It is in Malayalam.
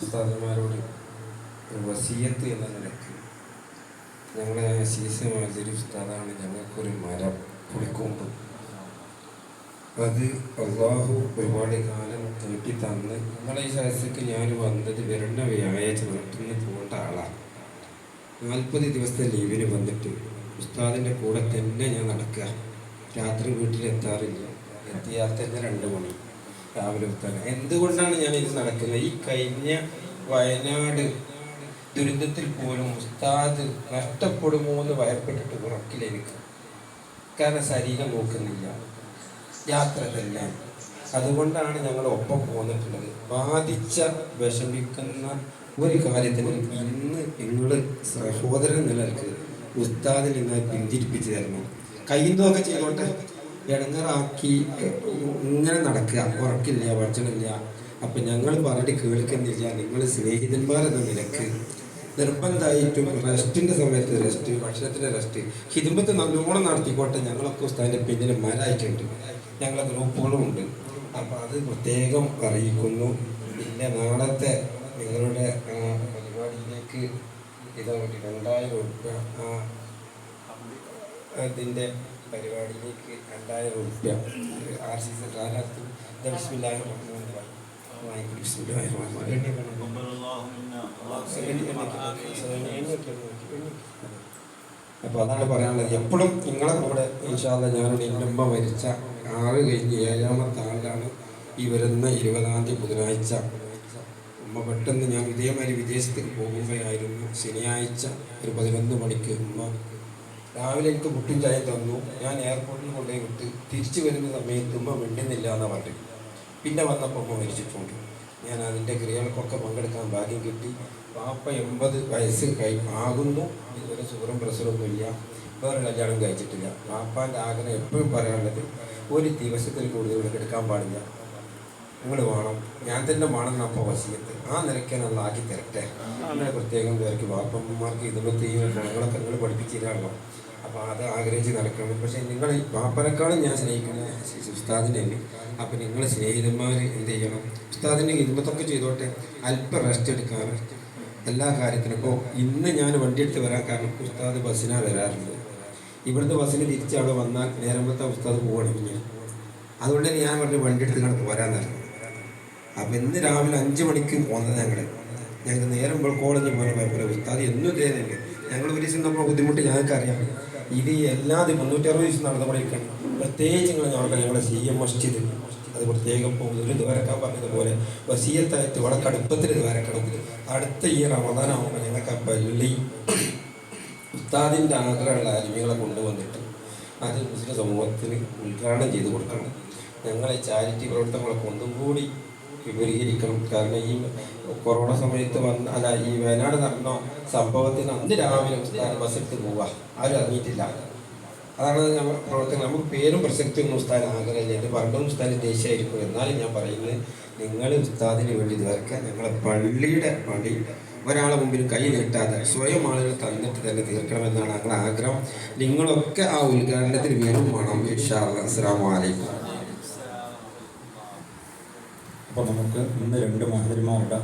ഉസ്താദന്മാരോട് ഒരു വസീയത്ത് എന്ന നിലയ്ക്ക് ഞങ്ങളെ സീസ മാതിരി ഉസ്താദാണ് ഞങ്ങൾക്കൊരു മരം കുളിക്കുമ്പ്. അത് അള്ളാഹു ഒരുപാട് കാലം നീട്ടി തന്ന് നമ്മളെ ഈ സദസ്സിക്ക് ഞാൻ വന്നത് വരണ്ട വ്യാഴാഴ്ച നിന്ന് പോകേണ്ട ആളാണ് നാൽപ്പത് ദിവസത്തെ ലീവിന് വന്നിട്ട് ഉസ്താദിന്റെ കൂടെ തന്നെ ഞാൻ നടക്കുക. രാത്രി വീട്ടിലെത്താറില്ല. എത്തിയാൽ തന്നെ രണ്ട് മണി. രാവിലെ തന്നെ എന്തുകൊണ്ടാണ് ഞാൻ ഇത് നടക്കുന്നത്? ഈ കഴിഞ്ഞ വയനാട് ദുരിതത്തിൽ പോലും ഉസ്താദ് നഷ്ടപ്പെടുമോ എന്ന് ഭയപ്പെട്ടിട്ട് ഉറക്കില്ല എനിക്ക് കാരണം ശരീരം നോക്കുന്നില്ല. യാത്ര തന്നെ അതുകൊണ്ടാണ് ഞങ്ങൾ ഒപ്പം പോന്നിട്ടുള്ളത്. ബാധിച്ച വിഷമിക്കുന്ന ഒരു കാര്യത്തിന് ഇന്ന് നിങ്ങൾ സഹോദരൻ നിലയ്ക്ക് ഉസ്താദിൽ നിന്ന് പിന്തിരിപ്പിച്ച് തരണം. കൈന്തോക്കെ ചെയ്തോട്ടെ. ഇടങ്ങറാക്കി ഇങ്ങനെ നടക്കുക. ഉറക്കില്ല ഭക്ഷണമില്ല അപ്പൊ ഞങ്ങൾ പറഞ്ഞിട്ട് കേൾക്കുന്നില്ല. നിങ്ങൾ സ്നേഹിതന്മാരെന്ന നിലയ്ക്ക്. നിർബന്ധമായിട്ടും റെസ്റ്റിന്റെ സമയത്ത് റെസ്റ്റ് ഭക്ഷണത്തിന്റെ റെസ്റ്റ് ഹിതുമ്പത്ത് നല്ലോണം നടത്തിക്കോട്ടെ. ഞങ്ങളൊക്കെ ഉസ്താദിന്റെ പിന്നിൽ മരായിട്ടുണ്ട്. ഞങ്ങളെ ഗ്രൂപ്പുകളും ഉണ്ട്. അപ്പൊ അത് പ്രത്യേകം അറിയിക്കുന്നു. പിന്നെ നാളത്തെ നിങ്ങളുടെ പരിപാടിയിലേക്ക് ഇതായിട്ട് രണ്ടായിരം ഉറുപ്പ്യ. അതിന്റെ പരിപാടിയിലേക്ക് രണ്ടായിരം റുപ്യ ആർ സി സി കാലാത്തും ദർശില്ലാഹി റഹ്മാൻ റഹീം വാങ്ങിക്കും അപ്പോൾ അതാണ് പറയാനുള്ളത്. എപ്പോഴും നിങ്ങളെ കൂടെ ഇൻഷാല്ല ഞാനോട് എന്റെ മരിച്ച ആറ് കഴിഞ്ഞ് ഏഴാമത്തെ ആളിലാണ് ഈ വരുന്ന ഇരുപതാം തീയതി ബുധനാഴ്ച. ഉമ്മ പെട്ടെന്ന് ഞാൻ ഇതേമാതിരി വിദേശത്തേക്ക് പോകുമ്പോഴായിരുന്നു ശനിയാഴ്ച ഒരു പതിനൊന്ന് മണിക്ക് ഉമ്മ രാവിലെ എനിക്ക് പുട്ടും ചായ തന്നു. ഞാൻ എയർപോർട്ടിൽ കൊണ്ടുപോയി വിട്ട് തിരിച്ചു വരുന്ന സമയത്ത് ഉമ്മ മിണ്ടുന്നില്ല എന്ന് പറഞ്ഞത്. പിന്നെ വന്നപ്പോൾ ഉമ്മ മരിച്ചിട്ടുണ്ട് ഞാൻ അതിന്റെ ക്രിയകൾക്കൊക്കെ പങ്കെടുക്കാൻ ഭാഗ്യം കിട്ടി. പാപ്പ എൺപത് വയസ്സ് കൈ ആകുന്നു. ഇതുവരെ സുഖം പ്രസരമൊന്നുമില്ല വേറെ കല്യാണം കഴിച്ചിട്ടില്ല. പാപ്പാന്റെ ആഗ്രഹം എപ്പോഴും പറയാനുള്ളത് ഒരു ദിവസത്തിൽ കൂടുതൽ ഇവിടെ എടുക്കാൻ പാടില്ല. നിങ്ങൾ വേണം. ഞാൻ തന്നെ വേണം അപ്പോൾ വസീയത്ത് ആ നിലയ്ക്ക് നല്ല ആക്കി തരട്ടെ അങ്ങനെ പ്രത്യേകം പേർക്ക് വാപ്പന്മാർക്ക് ഇതുപോലത്തെ ഈ ഗുണങ്ങളൊക്കെ നിങ്ങൾ പഠിപ്പിച്ചിട്ടാണല്ലോ. അപ്പോൾ അത് ആഗ്രഹിച്ച് നടക്കണം. പക്ഷേ നിങ്ങൾ വാപ്പനേക്കാളും ഞാൻ സ്നേഹിക്കുന്ന ഉസ്താദിനെ അപ്പോൾ നിങ്ങൾ സ്നേഹിതന്മാർ എന്ത് ചെയ്യണം? ഉസ്താദിന്റെ ഇതുമത്തൊക്കെ ചെയ്തോട്ടെ. അല്പം റെസ്റ്റ് എടുക്കാൻ എല്ലാ കാര്യത്തിനും. ഇപ്പോൾ ഇന്ന് ഞാൻ വണ്ടി എടുത്ത് വരാൻ കാരണം ഉസ്താദ് ബസ്സിനാണ് വരാറുള്ളത്. ഇവിടുത്തെ ബസ്സിന് തിരിച്ചവിടെ വന്നാൽ നേരമ്പത്തെ ഉസ്താദ് പോകണമെങ്കിൽ അതുകൊണ്ട് തന്നെ ഞാൻ പറഞ്ഞു വണ്ടി എടുത്ത് കണ്ട് പോരാൻ പറഞ്ഞു. അപ്പം ഇന്ന് രാവിലെ അഞ്ച് മണിക്ക് പോന്നത് ഞങ്ങൾ ഞങ്ങൾക്ക് നേരം കോളേജിൽ പോകാൻ കുഴപ്പമില്ല ഉസ്താദ് എന്നും ഇതേതല്ലേ? ഞങ്ങൾ ഒരു ദിവസം നമ്മൾ ബുദ്ധിമുട്ട് ഞങ്ങൾക്ക് അറിയാം ഇത് എല്ലാ മുന്നൂറ്റി അറുപത് ദിവസം നടന്നുകൊണ്ടിരിക്കണം പ്രത്യേകിച്ച് നിങ്ങൾ ഞങ്ങൾക്ക് ഞങ്ങളുടെ സി എം മസ്ജിദ്. അത് പ്രത്യേകം ഒരു ദ്വാരക്കാൻ പറഞ്ഞതുപോലെ വസീയത്തായിട്ട് വളരെ കടുപ്പത്തിൽ ദ്വാരക്കണം അടുത്ത ഈ റമദാനാകുമ്പോൾ ഞങ്ങൾക്ക് ആ പള്ളി ഉസ്താദിന്റെ ആഗ്രഹമുള്ള അരുവികളെ കൊണ്ടുവന്നിട്ട് അത് മുസ്ലിം സമൂഹത്തിന് ഉദ്ഘാടനം ചെയ്ത് കൊടുക്കണം. ഞങ്ങളെ ചാരിറ്റി പ്രവർത്തനങ്ങളൊക്കെ ഒന്നും കൂടി വിപുലീകരിക്കണം. കാരണം ഈ കൊറോണ സമയത്ത് വന്ന അല്ല ഈ വയനാട് നടന്ന സംഭവത്തിന് അന്ന് രാവിലെ ഉസ്താദ് ബസ്സെടുത്ത് പോവുക ആരും അറിഞ്ഞിട്ടില്ല. അതാണ് ഞാൻ പ്രവർത്തനം. നമുക്ക് പേരും പ്രസക്തിയൊന്നും ഉസ്താദ് ആഗ്രഹമില്ല. എന്റെ പറഞ്ഞ ഉസ്താദ് ദേഷ്യമായിരിക്കും. എന്നാലും ഞാൻ പറയുന്നത് നിങ്ങൾ ഉസ്താദിന് വേണ്ടി ഇതുവരെ ഞങ്ങളെ പള്ളിയുടെ പണി ഒരാളെ മുമ്പിൽ കൈ നീട്ടാതെ സ്വയം ആളുകൾ തന്നിട്ട് തന്നെ തീർക്കണമെന്നാണ് ഞങ്ങളുടെ ആഗ്രഹം. നിങ്ങളൊക്കെ ആ ഉദ്ഘാടനത്തിന് വേണം വേണം ഇൻഷാ അല്ലാ. അസ്സലാമു അപ്പോൾ നമുക്ക് ഇന്ന് രണ്ട് മഹന്മാരുടെ